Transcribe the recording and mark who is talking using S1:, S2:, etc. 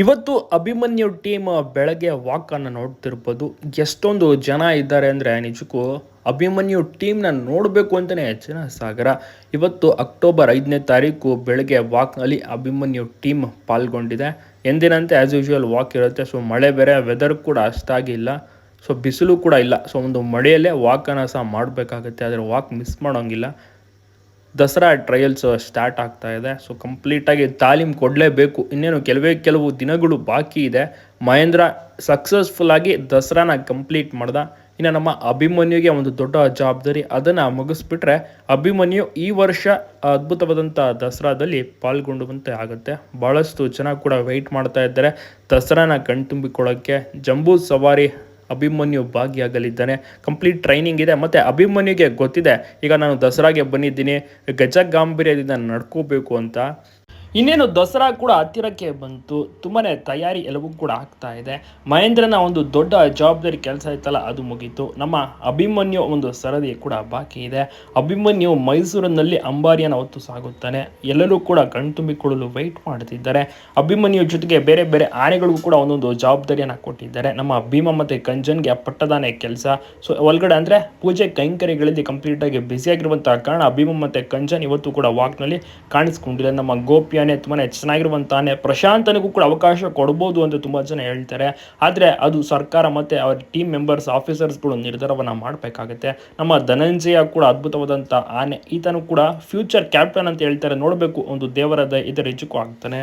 S1: ಇವತ್ತು ಅಭಿಮನ್ಯು ಟೀಮ್ ಬೆಳಗ್ಗೆ ವಾಕನ್ನು ನೋಡ್ತಿರ್ಬೋದು. ಎಷ್ಟೊಂದು ಜನ ಇದ್ದಾರೆ ಅಂದರೆ ನಿಜಕ್ಕೂ ಅಭಿಮನ್ಯು ಟೀಮ್ನ ನೋಡಬೇಕು ಅಂತಲೇ ಹೆಚ್ಚಿನ ಸಾಗರ. ಇವತ್ತು ಅಕ್ಟೋಬರ್ ಐದನೇ ತಾರೀಕು ಬೆಳಗ್ಗೆ ವಾಕ್ನಲ್ಲಿ ಅಭಿಮನ್ಯು ಟೀಮ್ ಪಾಲ್ಗೊಂಡಿದೆ. ಎಂದಿನಂತೆ ಆ್ಯಸ್ ಯೂಶುವಲ್ ವಾಕ್ ಇರುತ್ತೆ. ಸೊ ಮಳೆ ಬೇರೆ ವೆದರ್ ಕೂಡ ಅಷ್ಟಾಗಿಲ್ಲ ಸೊ ಬಿಸಿಲು ಕೂಡ ಇಲ್ಲ. ಸೊ ಒಂದು ಮಳೆಯಲ್ಲೇ ವಾಕನ್ನು ಸಹ ಮಾಡಬೇಕಾಗುತ್ತೆ. ಆದರೆ ವಾಕ್ ಮಿಸ್ ಮಾಡೋಂಗಿಲ್ಲ. ದಸರಾ ಟ್ರಯಲ್ಸ್ ಸ್ಟಾರ್ಟ್ ಆಗ್ತಾ ಇದೆ. ಸೊ ಕಂಪ್ಲೀಟಾಗಿ ತಾಲೀಮ್ ಕೊಡಲೇಬೇಕು. ಇನ್ನೇನು ಕೆಲವೇ ಕೆಲವು ದಿನಗಳು ಬಾಕಿ ಇದೆ. ಮಹೇಂದ್ರ ಸಕ್ಸಸ್ಫುಲ್ ಆಗಿ ದಸರಾನ ಕಂಪ್ಲೀಟ್ ಮಾಡ್ದ. ಇನ್ನು ನಮ್ಮ ಅಭಿಮನ್ಯುಗೆ ಒಂದು ದೊಡ್ಡ ಜವಾಬ್ದಾರಿ. ಅದನ್ನು ಮುಗಿಸ್ಬಿಟ್ರೆ ಅಭಿಮನ್ಯು ಈ ವರ್ಷ ಅದ್ಭುತವಾದಂಥ ದಸರಾದಲ್ಲಿ ಪಾಲ್ಗೊಂಡುವಂತೆ ಆಗುತ್ತೆ. ಭಾಳಷ್ಟು ಜನ ಕೂಡ ವೆಯ್ಟ್ ಮಾಡ್ತಾ ಇದ್ದಾರೆ. ದಸರಾನ ಕಣ್ತುಂಬಿಕೊಳ್ಳೋಕ್ಕೆ. ಜಂಬೂ ಸವಾರಿ ಅಭಿಮನ್ಯು ಭಾಗಿಯಾಗಲಿದ್ದಾನೆ ಕಂಪ್ಲೀಟ್ ಟ್ರೈನಿಂಗ್ ಇದೆ, ಮತ್ತು ಅಭಿಮನ್ಯುಗೆ ಗೊತ್ತಿದೆ, ಈಗ ನಾನು ದಸರಾಗೆ ಬಂದಿದ್ದೀನಿ, ಗಜಗಾಂಭೀರ್ಯದಿಂದ ನಡ್ಕೋಬೇಕು ಅಂತ. ಇನ್ನೇನು ದಸರಾ ಕೂಡ ಹತ್ತಿರಕ್ಕೆ ಬಂತು. ತುಂಬಾ ತಯಾರಿ ಎಲ್ಲವೂ ಕೂಡ ಆಗ್ತಾ ಇದೆ. ಮಹೇಂದ್ರನ ಒಂದು ದೊಡ್ಡ ಜವಾಬ್ದಾರಿ ಕೆಲಸ ಇತ್ತಲ್ಲ ಅದು ಮುಗೀತು. ನಮ್ಮ ಅಭಿಮನ್ಯು ಒಂದು ಸರದಿ ಕೂಡ ಬಾಕಿ ಇದೆ. ಅಭಿಮನ್ಯು ಮೈಸೂರಿನಲ್ಲಿ ಅಂಬಾರಿಯನ್ನು ಹೊತ್ತು ಸಾಗುತ್ತಾನೆ. ಎಲ್ಲರೂ ಕೂಡ ಕಣ್ತುಂಬಿಕೊಳ್ಳಲು ವೆಯ್ಟ್ ಮಾಡ್ತಿದ್ದಾರೆ. ಅಭಿಮನ್ಯು ಜೊತೆಗೆ ಬೇರೆ ಬೇರೆ ಆನೆಗಳಿಗೂ ಕೂಡ ಒಂದೊಂದು ಜವಾಬ್ದಾರಿಯನ್ನು ಕೊಟ್ಟಿದ್ದಾರೆ. ನಮ್ಮ ಭೀಮ ಮತ್ತು ಕಂಜನ್ಗೆ ಪಟ್ಟದಾನೆ ಕೆಲಸ. ಸೊ ಒಳಗಡೆ ಅಂದರೆ ಪೂಜೆ ಕೈಂಕರ್ಯಗಳಲ್ಲಿ ಕಂಪ್ಲೀಟಾಗಿ ಬ್ಯುಸಿಯಾಗಿರುವಂತಹ ಕಾರಣ ಭೀಮ ಮತ್ತು ಕಂಜನ್ ಇವತ್ತು ಕೂಡ ವಾಕ್ನಲ್ಲಿ ಕಾಣಿಸ್ಕೊಂಡಿಲ್ಲ. ನಮ್ಮ ಗೋಪಿ ಆನೆ ತುಂಬಾ ಚೆನ್ನಾಗಿರುವಂತಾನೆ ಪ್ರಶಾಂತನಿಗೂ ಕೂಡ ಅವಕಾಶ ಕೊಡ್ಬೋದು ಅಂತ ತುಂಬ ಜನ ಹೇಳ್ತಾರೆ. ಆದರೆ ಅದು ಸರ್ಕಾರ ಮತ್ತು ಅವರ ಟೀಮ್ ಮೆಂಬರ್ಸ್ ಆಫೀಸರ್ಸ್ಗಳು ನಿರ್ಧಾರವನ್ನು ಮಾಡಬೇಕಾಗುತ್ತೆ. ನಮ್ಮ ಧನಂಜಯ ಕೂಡ ಅದ್ಭುತವಾದಂಥ ಆನೆ, ಈತನು ಕೂಡ ಫ್ಯೂಚರ್ ಕ್ಯಾಪ್ಟನ್ ಅಂತ ಹೇಳ್ತಾರೆ. ನೋಡಬೇಕು, ಒಂದು ದೇವರದ ಇದರ ಹೆಜ್ಜುಕು ಆಗ್ತಾನೆ.